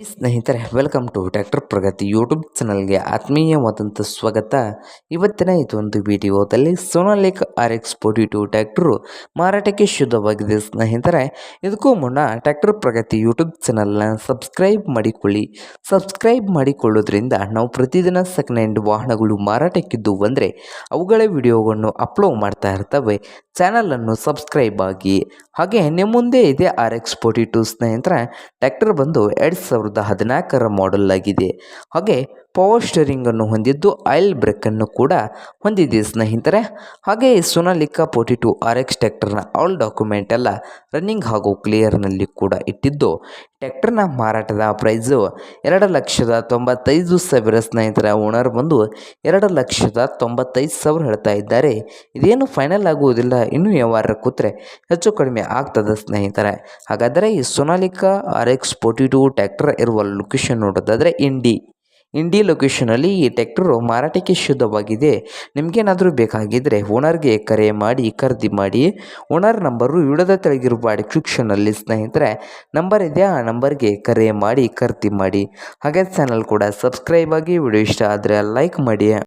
ಸ್ನೇಹಿತರೆ welcome to tractor Pragati YouTube ಚಾನಲ್ಗೆ ಆತ್ಮೀಯವಾದಂಥ ಸ್ವಾಗತ. ಇವತ್ತಿನ ಇದೊಂದು ವಿಡಿಯೋದಲ್ಲಿ Sonalika R X forty two tractor ಮಾರಾಟಕ್ಕೆ ಶುದ್ಧವಾಗಿದೆ ಸ್ನೇಹಿತರೆ. ಇದಕ್ಕೂ ಮುನ್ನ ಟ್ಯಾಕ್ಟರ್ ಪ್ರಗತಿ ಯೂಟ್ಯೂಬ್ ಚಾನಲ್ನ ಸಬ್ಸ್ಕ್ರೈಬ್ ಮಾಡಿಕೊಳ್ಳಿ. ಸಬ್ಸ್ಕ್ರೈಬ್ ಮಾಡಿಕೊಳ್ಳೋದ್ರಿಂದ ನಾವು ಪ್ರತಿದಿನ ಸೆಕೆಂಡ್ ಹ್ಯಾಂಡ್ ವಾಹನಗಳು ಮಾರಾಟಕ್ಕಿದ್ದು ಬಂದರೆ ಅವುಗಳ ವಿಡಿಯೋವನ್ನು ಅಪ್ಲೋಡ್ ಮಾಡ್ತಾ ಇರ್ತವೆ. ಚಾನಲನ್ನು ಸಬ್ಸ್ಕ್ರೈಬ್ ಆಗಿ. ಹಾಗೆ, ನಿಮ್ಮ ಮುಂದೆ ಇದೆ ಆರ್ ಎಕ್ಸ್ ಫೋರ್ಟಿ ಟು ಸ್ನೇಹಿತರೆ. ಟ್ಯಾಕ್ಟರ್ ಬಂದು ಎರಡು ಹದಿನಾಲ್ಕರ ಮಾಡೆಲ್ ಆಗಿದೆ. ಹಾಗೆ ಪವರ್ ಸ್ಟೇರಿಂಗನ್ನು ಹೊಂದಿದ್ದು ಆಯಿಲ್ ಬ್ರೇಕನ್ನು ಕೂಡ ಹೊಂದಿದೆ ಸ್ನೇಹಿತರೆ. ಹಾಗೆ Sonalika forty two R X ಟ್ಯಾಕ್ಟರ್ನ all document ಎಲ್ಲ ರನ್ನಿಂಗ್ ಹಾಗೂ ಕ್ಲಿಯರ್ನಲ್ಲಿ ಕೂಡ ಇಟ್ಟಿದ್ದು. ಟ್ಯಾಕ್ಟರ್ನ ಮಾರಾಟದ ಪ್ರೈಸು ಎರಡು ಲಕ್ಷದ ತೊಂಬತ್ತೈದು ಸಾವಿರ ಸ್ನೇಹಿತರ ಓನರ್ ಬಂದು ಎರಡು ಲಕ್ಷದ ತೊಂಬತ್ತೈದು ಸಾವಿರ ಹೇಳ್ತಾ ಇದ್ದಾರೆ. ಇದೇನು ಫೈನಲ್ ಆಗುವುದಿಲ್ಲ, ಇನ್ನೂ ವ್ಯವಹಾರ ಕೂತ್ರೆ ಹೆಚ್ಚು ಕಡಿಮೆ ಆಗ್ತದೆ ಸ್ನೇಹಿತರೆ. ಹಾಗಾದರೆ ಈ Sonalika R X forty two tractor ಇರುವ ಲೊಕೇಶನ್ ನೋಡೋದಾದರೆ ಇಂಡಿ ಇಂಡಿ ಲೊಕೇಶನಲ್ಲಿ ಈ ಟ್ಯಾಕ್ಟರು ಮಾರಾಟಕ್ಕೆ ಶುದ್ಧವಾಗಿದೆ. ನಿಮಗೇನಾದರೂ ಬೇಕಾಗಿದ್ದರೆ ಓನರ್ಗೆ ಕರೆ ಮಾಡಿ, ಖರೀದಿ ಮಾಡಿ. ಓನರ್ ನಂಬರು ವಿಡದ ತೆಳಗಿರುವ ಡಿಸ್ಕ್ರಿಪ್ಷನಲ್ಲಿ ಸ್ನೇಹಿತರೆ, ನಂಬರ್ ಇದೆ, ಆ ನಂಬರ್ಗೆ ಕರೆ ಮಾಡಿ, ಖರೀದಿ ಮಾಡಿ. ಹಾಗೆ ಚಾನಲ್ ಕೂಡ ಸಬ್ಸ್ಕ್ರೈಬ್ ಆಗಿ ವಿಡಿಯೋ ಇಷ್ಟ ಆದರೆ ಲೈಕ್ ಮಾಡಿ.